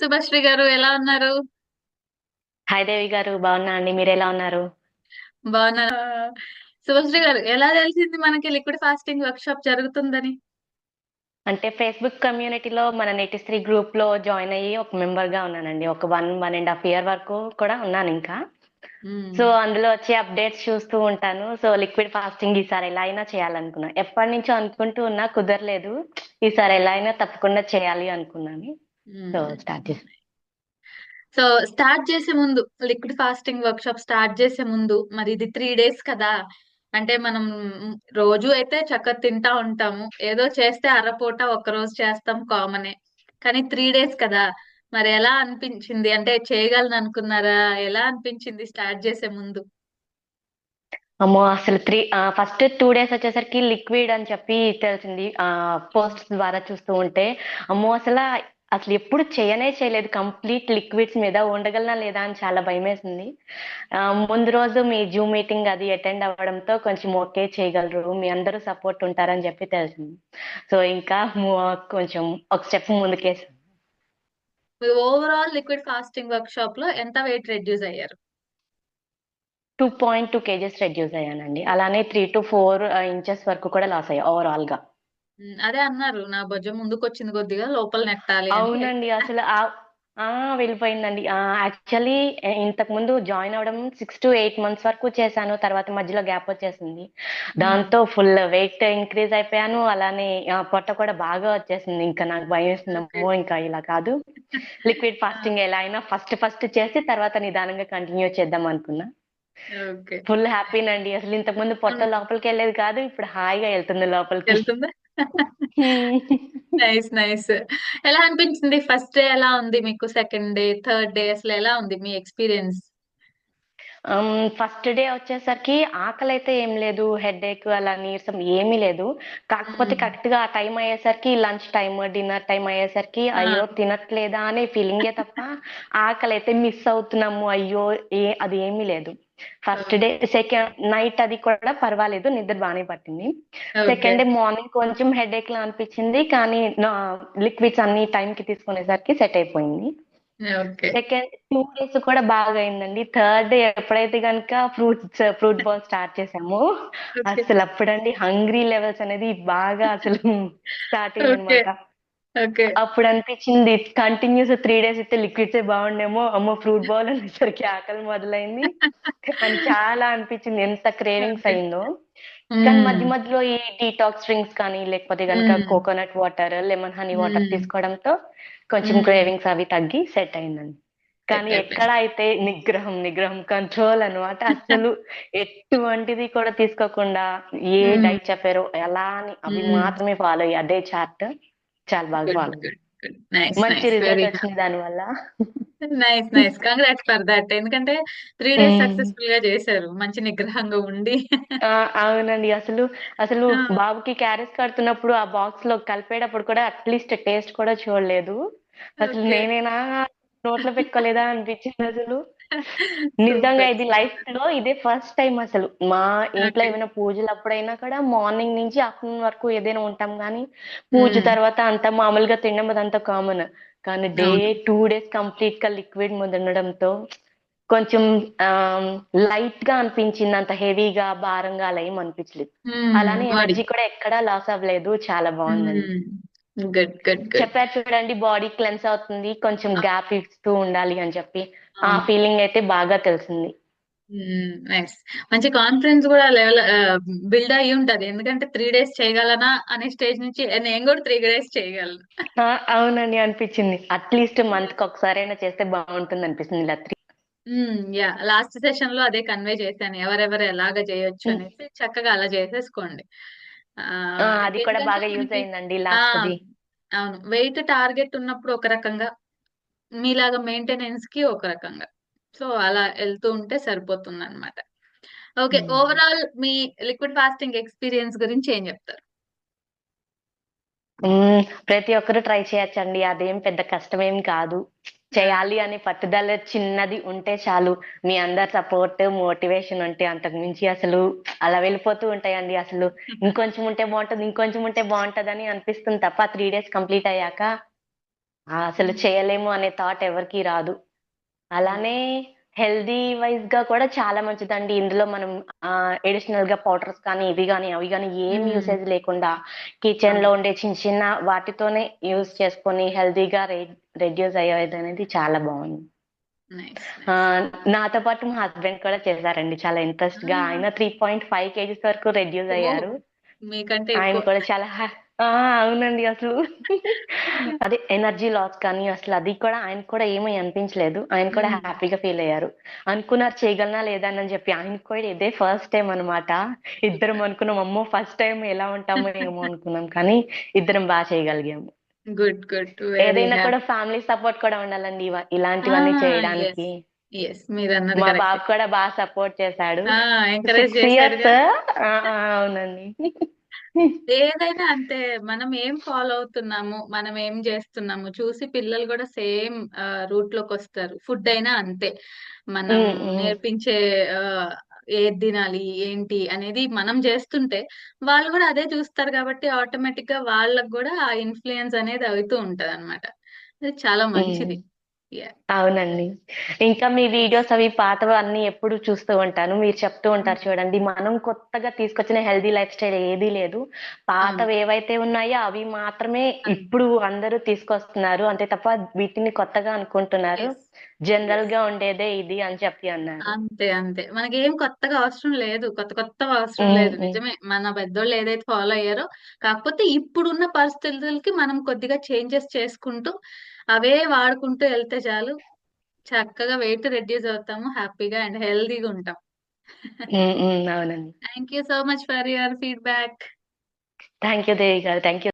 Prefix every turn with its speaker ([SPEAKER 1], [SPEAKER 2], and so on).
[SPEAKER 1] శుభశ్రీ గారు ఎలా ఉన్నారు?
[SPEAKER 2] హాయ్ దేవి గారు బాగున్నా అండి. మీరు ఎలా ఉన్నారు?
[SPEAKER 1] బాగున్నారు శుభశ్రీ గారు ఎలా తెలిసింది మనకి లిక్విడ్ ఫాస్టింగ్ వర్క్ షాప్ జరుగుతుందని?
[SPEAKER 2] అంటే ఫేస్బుక్ కమ్యూనిటీలో మన నెటిశ్రీ గ్రూప్లో జాయిన్ అయ్యి ఒక మెంబర్గా ఉన్నానండి. ఒక one one and half year వరకు కూడా ఉన్నాను ఇంకా. సో అందులో వచ్చే అప్డేట్స్ చూస్తూ ఉంటాను. సో లిక్విడ్ ఫాస్టింగ్ ఈసారి ఎలా అయినా చేయాలనుకున్నా. ఎప్పటి నుంచో అనుకుంటూ ఉన్నా కుదరలేదు. ఈసారి ఎలా అయినా తప్పకుండా చేయాలి అనుకున్నాను. సో. స్టార్ట్ చేసాను
[SPEAKER 1] సో స్టార్ట్ చేసే ముందు liquid fasting workshop start చేసే ముందు మరి ఇది త్రీ డేస్ కదా అంటే మనం రోజు అయితే చక్కగా తింటా ఉంటాము ఏదో చేస్తే అరపూట ఒక్క రోజు చేస్తాం కామనే. కానీ త్రీ డేస్ కదా మరి ఎలా అనిపించింది? అంటే చేయగలను అనుకున్నారా? ఎలా అనిపించింది స్టార్ట్ చేసే ముందు?
[SPEAKER 2] అమ్మో అసలు త్రీ ఫస్ట్ టూ డేస్ వచ్చేసరికి లిక్విడ్ అని చెప్పి తెలిసింది పోస్ట్ ద్వారా చూస్తూ ఉంటే. అమ్మో అసలు అసలు ఎప్పుడు చేయనే చేయలేదు. కంప్లీట్ లిక్విడ్స్ మీద ఉండగలనా లేదా అని చాలా భయం వేసింది ఆ, ముందు రోజు మీ జూమ్ మీటింగ్ అది అటెండ్ అవ్వడంతో కొంచెం ఓకే చేయగలరు. మీ అందరూ సపోర్ట్ ఉంటారని చెప్పి తెలిసింది. సో ఇంకా కొంచెం ఒక స్టెప్ ముందుకేసి.
[SPEAKER 1] మీరు ఓవరాల్ లిక్విడ్ ఫాస్టింగ్ వర్క్ షాప్లో ఎంత వెయిట్ రెడ్యూస్ అయ్యారు?
[SPEAKER 2] Two point two kgs reduce అయ్యానండి. అలానే త్రీ టు ఫోర్ ఇంచెస్ వరకు కూడా లాస్ అయ్యా
[SPEAKER 1] ఓవరాల్గా అదే అన్నారు. నా భుజం ముందుకు వచ్చింది కొద్దిగా లోపల నెట్టాలి అని.
[SPEAKER 2] అవునండి. అసలు ఆ ఆ వెళ్ళిపోయిందండి. యాక్చువల్లీ ఇంతకు ముందు జాయిన్ అవడం సిక్స్ టు ఎయిట్ మంత్స్ వరకు చేశాను. తర్వాత మధ్యలో గ్యాప్ వచ్చేసింది. దాంతో ఫుల్ వెయిట్ ఇంక్రీజ్ అయిపోయాను. అలానే ఆ, పొట్ట కూడా బాగా వచ్చేసింది. ఇంకా నాకు భయం వేస్తుందమ్మో ఇంకా ఇలా కాదు. లిక్విడ్ ఫాస్టింగ్ ఎలా అయినా ఫస్ట్ ఫస్ట్ చేసి తర్వాత నిదానంగా కంటిన్యూ చేద్దాం అనుకున్నా.
[SPEAKER 1] ఓకే.
[SPEAKER 2] ఫుల్ హ్యాపీనండి. అసలు ఇంతకు ముందు పొట్ట లోపలికి వెళ్ళేది కాదు. ఇప్పుడు హాయిగా వెళ్తుంది లోపలికి.
[SPEAKER 1] వెళ్తుందా? నైస్ నైస్ ఎలా అనిపించింది? ఫస్ట్ డే ఎలా ఉంది మీకు? సెకండ్ డే థర్డ్ డే అసలు ఎలా ఉంది మీ ఎక్స్పీరియన్స్?
[SPEAKER 2] ఫస్ట్ డే వచ్చేసరికి ఆకలి అయితే ఏం లేదు హెడ్ ఏక్ అలా నీరసం ఏమీ లేదు. కాకపోతే. కరెక్ట్గా ఆ టైం అయ్యేసరికి లంచ్ టైం డిన్నర్ టైం అయ్యేసరికి. అయ్యో తినట్లేదా అనే ఫీలింగే తప్ప ఆకలి అయితే మిస్ అవుతున్నాము అయ్యో ఏ అది ఏమీ లేదు. ఫస్ట్ డే సెకండ్ నైట్ అది కూడా పర్వాలేదు నిద్ర బాగానే పట్టింది. సెకండ్ డే మార్నింగ్ కొంచెం హెడ్ ఏక్ లా అనిపించింది కానీ లిక్విడ్స్ అన్ని టైం కి తీసుకునేసరికి సెట్ అయిపోయింది. సెకండ్ టూ డేస్ కూడా బాగా అయిందండి. థర్డ్ డే ఎప్పుడైతే కనుక ఫ్రూట్స్ ఫ్రూట్ బాల్ స్టార్ట్ చేసామో అసలు అప్పుడండి హంగ్రీ లెవెల్స్ అనేది బాగా అసలు స్టార్ట్
[SPEAKER 1] ఓకే
[SPEAKER 2] అయిందనమాట
[SPEAKER 1] ఓకే
[SPEAKER 2] అప్పుడు అనిపించింది కంటిన్యూస్ త్రీ డేస్ అయితే లిక్విడ్స్ బాగుండేమో అమ్మో ఫ్రూట్ బాల్ అనేసరికి ఆకలి మొదలైంది. అని చాలా అనిపించింది ఎంత క్రేవింగ్స్ అయిందో. కానీ మధ్య మధ్యలో ఈ డీటాక్స్ డ్రింక్స్ కానీ లేకపోతే కనుక coconut water lemon honey water. తీసుకోవడంతో కొంచెం. క్రేవింగ్స్ అవి తగ్గి సెట్ అయిందండి. కానీ ఎక్కడ అయితే నిగ్రహం నిగ్రహం కంట్రోల్ అన్నమాట. అసలు ఎటువంటిది కూడా తీసుకోకుండా ఏ డైట్ చెప్పారో ఎలా అని అవి మాత్రమే ఫాలో అయ్యి అదే చార్ట్ చాలా బాగా మంచి
[SPEAKER 1] నైస్
[SPEAKER 2] రిజల్ట్ వచ్చింది దానివల్ల
[SPEAKER 1] nice nice congrats for that ఎందుకంటే త్రీ డేస్ సక్సెస్ఫుల్గా చేశారు. మంచి నిగ్రహంగా ఉండి.
[SPEAKER 2] అవునండి. అసలు అసలు బాబుకి క్యారెట్స్ కడుతున్నప్పుడు ఆ బాక్స్లో కలిపేటప్పుడు కూడా అట్లీస్ట్ టేస్ట్ కూడా చూడలేదు. అసలు నేనేనా నోట్లో పెట్టుకోలేదా అనిపించింది అసలు. నిజంగా ఇది లైఫ్లో ఇదే ఫస్ట్ టైం అసలు. మా ఇంట్లో ఏమైనా పూజలు అప్పుడైనా కూడా మార్నింగ్ నుంచి ఆఫ్టర్నూన్ వరకు ఏదైనా ఉంటాం కానీ పూజ తర్వాత అంతా మామూలుగా తినడం అదంతా కామన్. కానీ డే టూ డేస్ కంప్లీట్గా లిక్విడ్ ఉండడంతో కొంచెం లైట్గా అనిపించింది. అంత హెవీగా భారంగా అలా ఏం అనిపించలేదు. అలానే ఎనర్జీ కూడా ఎక్కడా లాస్ అవ్వలేదు. చాలా బాగుందండి. చెప్పారు చూడండి బాడీ క్లెన్స్ అవుతుంది. కొంచెం గ్యాప్ ఇస్తూ ఉండాలి అని చెప్పి. ఆ ఫీలింగ్ అయితే బాగా తెలిసింది.
[SPEAKER 1] నైస్ మంచి కాన్ఫిడెన్స్ కూడా లెవెల్ బిల్డ్ అయ్యి ఉంటది. ఎందుకంటే త్రీ డేస్ చేయగలనా అనే స్టేజ్ నుంచి "ఏ, నేను కూడా త్రీ డేస్ చేయగలను.
[SPEAKER 2] అవునండి అనిపించింది. అట్లీస్ట్ మంత్కి ఒకసారైనా చేస్తే బాగుంటుంది అనిపిస్తుంది ఇలా త్రీ
[SPEAKER 1] యా లాస్ట్ సెషన్లో అదే కన్వే చేశాను. ఎవరెవరు ఎలాగ చేయొచ్చు అనేసి చక్కగా అలా చేసేసుకోండి.
[SPEAKER 2] అది కూడా బాగా యూజ్ అయిందండి లాస్ట్
[SPEAKER 1] అవును. వెయిట్ టార్గెట్ ఉన్నప్పుడు ఒక రకంగా మీలాగా మెయింటెనెన్స్కి ఒక రకంగా. సో అలా వెళ్తూ ఉంటే సరిపోతుంది అనమాట ఓకే. ఓవరాల్ మీ లిక్విడ్ ఫాస్టింగ్ ఎక్స్పీరియన్స్ గురించి ఏం చెప్తారు?
[SPEAKER 2] మ్మ్. ప్రతి ఒక్కరు ట్రై చేయొచ్చండి. అదేం పెద్ద కష్టమేం కాదు. చేయాలి అనే పట్టుదల చిన్నది ఉంటే చాలు. మీ అందరి సపోర్ట్ మోటివేషన్ ఉంటే అంతకు మించి అసలు అలా వెళ్ళిపోతూ ఉంటాయండి. అసలు ఇంకొంచెం ఉంటే బాగుంటుంది ఇంకొంచెం ఉంటే బాగుంటది అని అనిపిస్తుంది తప్ప త్రీ డేస్ కంప్లీట్ అయ్యాక అసలు చేయలేము అనే థాట్ ఎవరికి రాదు. అలానే హెల్దీ వైజ్గా కూడా చాలా మంచిదండి. ఇందులో మనం ఎడిషనల్గా పౌడర్స్ కానీ ఇవి కానీ అవి కానీ ఏం యూసేజ్ లేకుండా
[SPEAKER 1] కిచెన్లో
[SPEAKER 2] ఉండే చిన్న చిన్న వాటితోనే యూస్ చేసుకొని హెల్దీగా రెడ్యూస్ అయ్యేది అనేది చాలా బాగుంది. నాతో పాటు మా హస్బెండ్ కూడా చేశారండి. చాలా ఇంట్రెస్ట్గా. ఆయన త్రీ పాయింట్ ఫైవ్ కేజీస్ వరకు రెడ్యూస్ అయ్యారు. ఆయన కూడా చాలా ఆ అవునండి అసలు. అదే ఎనర్జీ లాస్ కానీ అసలు అది కూడా ఆయన కూడా ఏమీ అనిపించలేదు. ఆయన కూడా హ్యాపీగా ఫీల్ అయ్యారు. అనుకున్నారు చేయగలనా లేదా అని చెప్పి ఆయన కూడా ఇదే ఫస్ట్ టైం అన్నమాట. ఇద్దరం అనుకున్నాం అమ్మో ఫస్ట్ టైం ఎలా ఉంటామో ఏమో అనుకున్నాం కానీ ఇద్దరం బాగా చేయగలిగాము.
[SPEAKER 1] Good good. వెరీ
[SPEAKER 2] ఏదైనా కూడా ఫ్యామిలీ సపోర్ట్ కూడా ఉండాలండి ఇవ- ఇలాంటివన్నీ చేయడానికి. మా
[SPEAKER 1] కరెక్ట్
[SPEAKER 2] బాబు కూడా బాగా సపోర్ట్ చేశాడు.
[SPEAKER 1] ఎంకరేజ్
[SPEAKER 2] ఇయర్స్ అవునండి.
[SPEAKER 1] ఏదైనా అంతే మనం ఏం ఫాలో అవుతున్నాము మనం ఏం చేస్తున్నాము చూసి పిల్లలు కూడా సేమ్ రూట్లోకి వస్తారు ఫుడ్ అయినా అంతే మనం నేర్పించే ఏది తినాలి ఏంటి అనేది మనం చేస్తుంటే వాళ్ళు కూడా అదే చూస్తారు కాబట్టి ఆటోమేటిక్గా వాళ్ళకు కూడా ఆ ఇన్ఫ్లుయెన్స్ అనేది అవుతూ ఉంటది అనమాట చాలా. మంచిది.
[SPEAKER 2] అవునండి. ఇంకా మీ వీడియోస్ అవి పాతవి అన్ని ఎప్పుడు చూస్తూ ఉంటాను. మీరు చెప్తూ ఉంటారు చూడండి మనం కొత్తగా తీసుకొచ్చిన హెల్దీ లైఫ్ స్టైల్ ఏదీ లేదు. పాతవి ఏవైతే ఉన్నాయో అవి మాత్రమే
[SPEAKER 1] అన్-
[SPEAKER 2] ఇప్పుడు అందరూ తీసుకొస్తున్నారు. అంతే తప్ప వీటిని కొత్తగా అనుకుంటున్నారు. జనరల్గా ఉండేదే ఇది అని చెప్పి అన్నారు.
[SPEAKER 1] అంతే అంతే. మనకి ఏం కొత్తగా అవసరం లేదు. కొత్త కొత్త అవసరం లేదు. నిజమే. మన పెద్దోళ్ళు ఏదైతే ఫాలో అయ్యారో కాకపోతే ఇప్పుడున్న పరిస్థితులకి మనం కొద్దిగా చేంజెస్ చేసుకుంటూ అవే వాడుకుంటూ వెళ్తే చాలు. చక్కగా వెయిట్ రెడ్యూస్ అవుతాము హ్యాపీగా అండ్ హెల్దీగా ఉంటాం.
[SPEAKER 2] అవునండి.
[SPEAKER 1] Thank you so much for your feedback.
[SPEAKER 2] Thank you Devi గారు థ్యాంక్ యూ